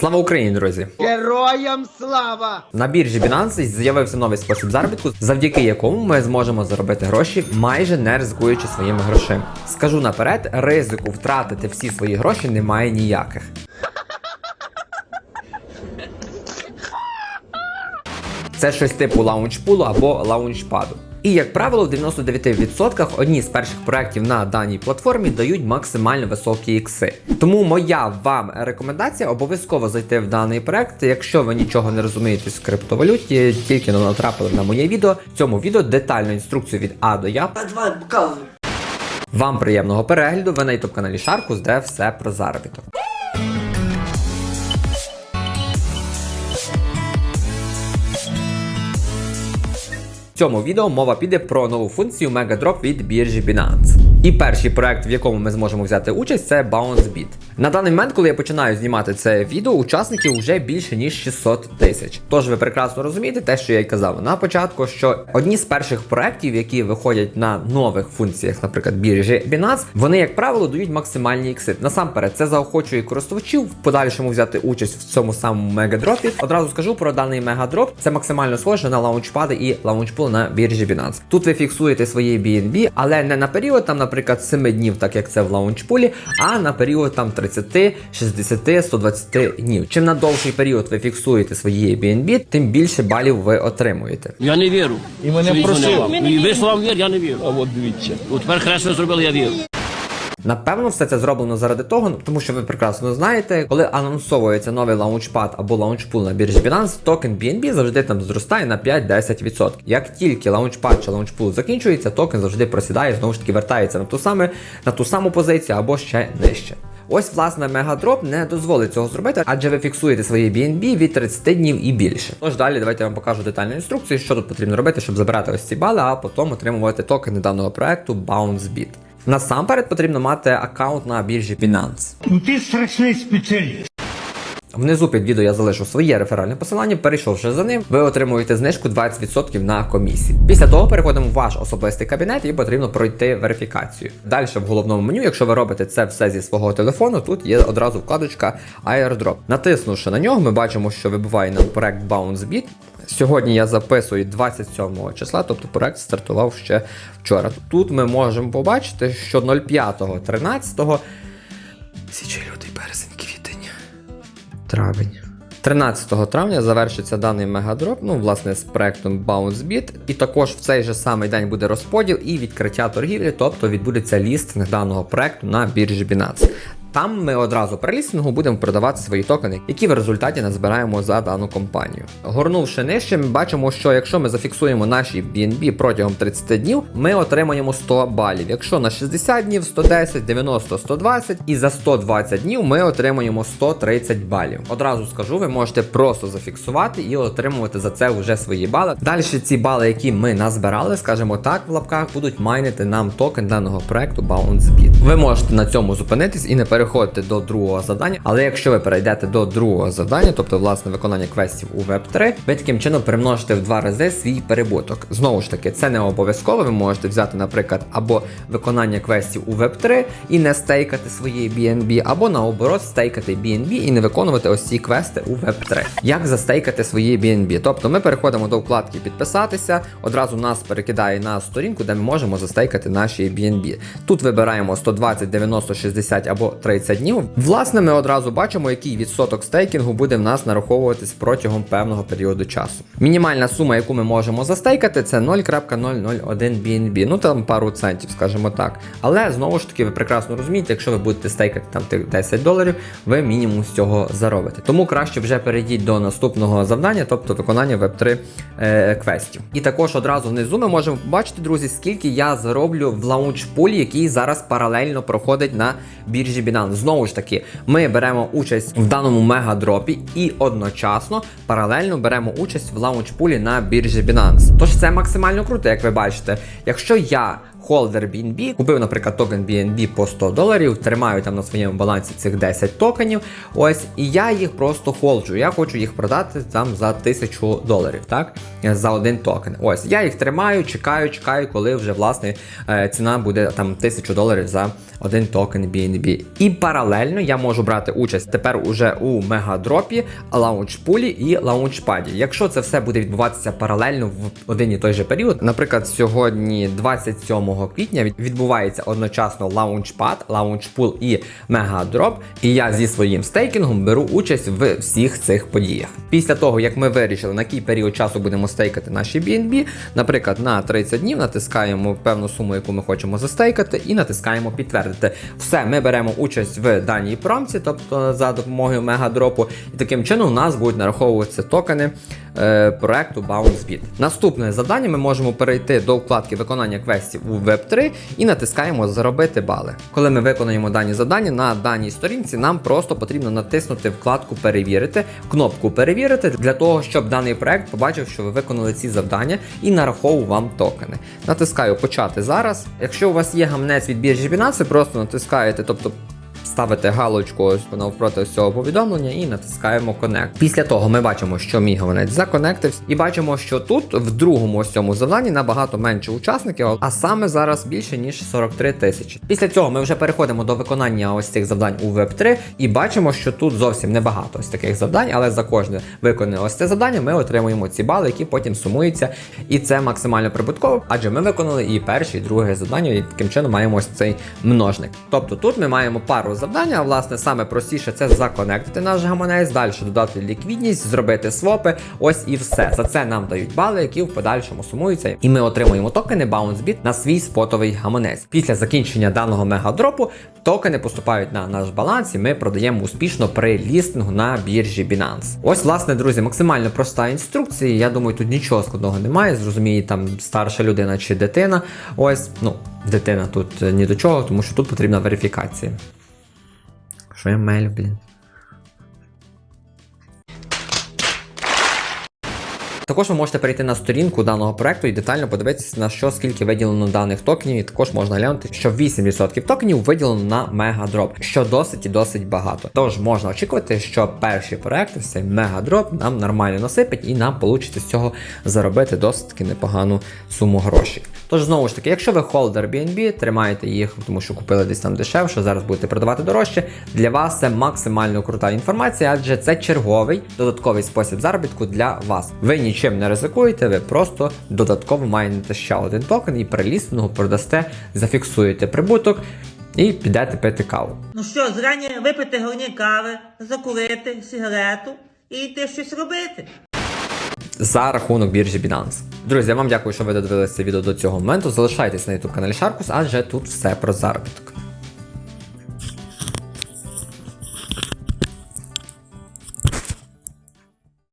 Слава Україні, друзі! Героям слава! На біржі Binance з'явився новий спосіб заробітку, завдяки якому ми зможемо заробити гроші, майже не ризикуючи своїми грошима. Скажу наперед, ризику втратити всі свої гроші немає ніяких. Це щось типу лаунчпулу або лаунчпаду. І як правило, в 99% одні з перших проєктів на даній платформі дають максимально високі ікси. Тому моя вам рекомендація обов'язково зайти в даний проект. Якщо ви нічого не розумієте з криптовалюті, тільки не натрапили на моє відео. В цьому відео детальну інструкцію від А до Я. Вам приємного перегляду. Ви на youtube каналі Шаркус, де все про заробіток. Цьому відео мова піде про нову функцію Megadrop від біржі Binance. І перший проект, в якому ми зможемо взяти участь, це BounceBit. На даний момент, коли я починаю знімати це відео, учасників вже більше ніж 600 тисяч. Тож ви прекрасно розумієте те, що я й казав на початку, що одні з перших проектів, які виходять на нових функціях, наприклад, біржі Binance, вони, як правило, дають максимальні ікси. Насамперед, це заохочує користувачів в подальшому взяти участь в цьому самому мегадропі. Одразу скажу про даний мегадроп. Це максимально схоже на лаунчпади і лаунчпул на біржі Binance. Тут ви фіксуєте свої BNB, але не на період там, наприклад, 7 днів, так як це в лаунчпулі, а на період там 30, 60, 120 днів. Чим на довший період ви фіксуєте свої BNB, тим більше балів ви отримуєте. Я не вірю. І мене просив. згодував. І ви словам вір, я не вірю. А от дивіться. От тепер хресно зробили, я вірю. Напевно, все це зроблено заради того, тому що ви прекрасно знаєте, коли анонсовується новий лаунчпад або лаунчпул на біржі Binance, токен BNB завжди там зростає на 5-10%. Як тільки лаунчпад чи лаунчпул закінчується, токен завжди просідає, знову ж таки вертається на ту саме на ту саму позицію або ще нижче. Ось, власне, мегадроп не дозволить цього зробити, адже ви фіксуєте свої BNB від 30 днів і більше. Тож далі давайте я вам покажу детальну інструкцію, що тут потрібно робити, щоб забирати ось ці бали, а потім отримувати токени даного проекту BounceBit. Насамперед потрібно мати аккаунт на біржі Binance. Ну ти страшний спеціаліст. Внизу під відео я залишу своє реферальне посилання. Перейшовши за ним, ви отримуєте знижку 20% на комісії. Після того переходимо в ваш особистий кабінет і потрібно пройти верифікацію. Далі в головному меню, якщо ви робите це все зі свого телефону, тут є одразу вкладочка Airdrop. Натиснувши на нього, ми бачимо, що вибиває нам проект BounceBit. Сьогодні я записую 27 числа, тобто проект стартував ще вчора. Тут ми можемо побачити, що 05, 13 січень, лютий, березень, квітень травень. 13 травня завершиться даний мегадроп, ну, власне, з проектом BounceBit. І також в цей же самий день буде розподіл і відкриття торгівлі, тобто відбудеться лістинг даного проекту на біржі Binance. Там ми одразу при лістингу будемо продавати свої токени, які в результаті назбираємо за дану компанію. Горнувши нижче, ми бачимо, що якщо ми зафіксуємо наші BNB протягом 30 днів, ми отримаємо 100 балів. Якщо на 60 днів 110, 90, 120 і за 120 днів ми отримуємо 130 балів. Одразу скажу, ви можете просто зафіксувати і отримувати за це вже свої бали. Далі ці бали, які ми назбирали, скажімо так, в лапках будуть майнити нам токен даного проекту BounceBit. Ви можете на цьому зупинитись і не переходити до другого завдання. Але якщо ви перейдете до другого завдання, тобто власне виконання квестів у Web3, ви таким чином примножите в два рази свій перебуток. Знову ж таки, це не обов'язково. Ви можете взяти, наприклад, або виконання квестів у Web3 і не стейкати свої BNB, або наоборот стейкати BNB і не виконувати ось ці квести у Web3. Як застейкати свої BNB? Тобто ми переходимо до вкладки підписатися, одразу нас перекидає на сторінку, де ми можемо застейкати наші BNB. Тут вибираємо 120, 90, 60 або 30 днів. Власне, ми одразу бачимо, який відсоток стейкінгу буде в нас нараховуватись протягом певного періоду часу. Мінімальна сума, яку ми можемо застейкати, це 0.001 BNB, ну там пару центів, скажімо так. Але знову ж таки, ви прекрасно розумієте, якщо ви будете стейкати там тих 10 доларів, ви мінімум з цього заробите. Тому краще вже перейдіть до наступного завдання, тобто виконання Web3 е, квестів. І також одразу внизу ми можемо побачити, друзі, скільки я зароблю в лаунчпулі, який зараз паралельно проходить на біржі Binance. Знову ж таки, ми беремо участь в даному мегадропі і одночасно паралельно беремо участь в лаунчпулі на біржі Binance. Тож це максимально круто, як ви бачите. Якщо я холдер BNB, купив, наприклад, токен BNB по 100 доларів, тримаю там на своєму балансі цих 10 токенів. Ось, і я їх просто холджу. Я хочу їх продати там за 1000 доларів, так? За один токен. Ось, я їх тримаю, чекаю, чекаю, коли вже власне е, ціна буде там 1000 доларів за один токен BNB. І паралельно я можу брати участь тепер уже у мегадропі, лаунчпулі і лаунчпаді. Якщо це все буде відбуватися паралельно в один і той же період, наприклад, сьогодні, 27 квітня, відбувається одночасно лаунчпад, лаунчпул і мегадроп. І я зі своїм стейкінгом беру участь в всіх цих подіях. Після того, як ми вирішили, на який період часу будемо стейкати наші BNB, наприклад, на 30 днів натискаємо певну суму, яку ми хочемо застейкати, і натискаємо підтвердити. Все, ми беремо участь в даній промці, тобто за допомогою мегадропу, і таким чином у нас будуть нараховуватися токени е, проекту BounceBit. Наступне завдання ми можемо перейти до вкладки виконання квестів у Web3 і натискаємо заробити бали. Коли ми виконуємо дані завдання на даній сторінці, нам просто потрібно натиснути вкладку Перевірити, кнопку Перевірити для того, щоб даний проект побачив, що ви виконали ці завдання і нараховував вам токени. Натискаю почати зараз. Якщо у вас є гамнець від біржі Binance, просто натискаєте, тобто ставите галочку ось навпроти ось цього повідомлення і натискаємо Connect. Після того ми бачимо, що мій гаванець законектився, і бачимо, що тут в другому ось цьому завданні набагато менше учасників, а саме зараз більше ніж 43 тисячі. Після цього ми вже переходимо до виконання ось цих завдань у Web3 і бачимо, що тут зовсім небагато ось таких завдань, але за кожне виконане ось це завдання ми отримуємо ці бали, які потім сумуються, і це максимально прибутково, адже ми виконали і перше, і друге завдання, і таким чином маємо ось цей множник. Тобто тут ми маємо пару завдань, а власне саме простіше це законектити наш гаманець, далі додати ліквідність, зробити свопи. Ось і все. За це нам дають бали, які в подальшому сумуються, і ми отримуємо токени BounceBit на свій спотовий гаманець. Після закінчення даного мегадропу токени поступають на наш баланс, і ми продаємо успішно при лістингу на біржі Binance. Ось, власне, друзі, максимально проста інструкція. Я думаю, тут нічого складного немає. Зрозуміє там старша людина чи дитина. Ось, ну, дитина тут е, ні до чого, тому що тут потрібна верифікація. Що я мелю, Також ви можете перейти на сторінку даного проекту і детально подивитися, на що скільки виділено даних токенів. І також можна глянути, що 8% токенів виділено на мегадроп, що досить і досить багато. Тож можна очікувати, що перші проекти, цей мегадроп, нам нормально насипить і нам вийде з цього заробити досить таки непогану суму грошей. Тож знову ж таки, якщо ви холдер BNB, тримаєте їх, тому що купили десь там дешевше, зараз будете продавати дорожче. Для вас це максимально крута інформація, адже це черговий додатковий спосіб заробітку для вас. Ви нічим не ризикуєте, ви просто додатково маєте ще один токен і при лістингу продасте, зафіксуєте прибуток і підете пити каву. Ну що, зрання випити горні кави, закурити сигарету і йти щось робити. за рахунок біржі Binance. Друзі, я вам дякую, що ви додивилися відео до цього моменту. Залишайтесь на YouTube каналі Sharkus, адже тут все про заробіток.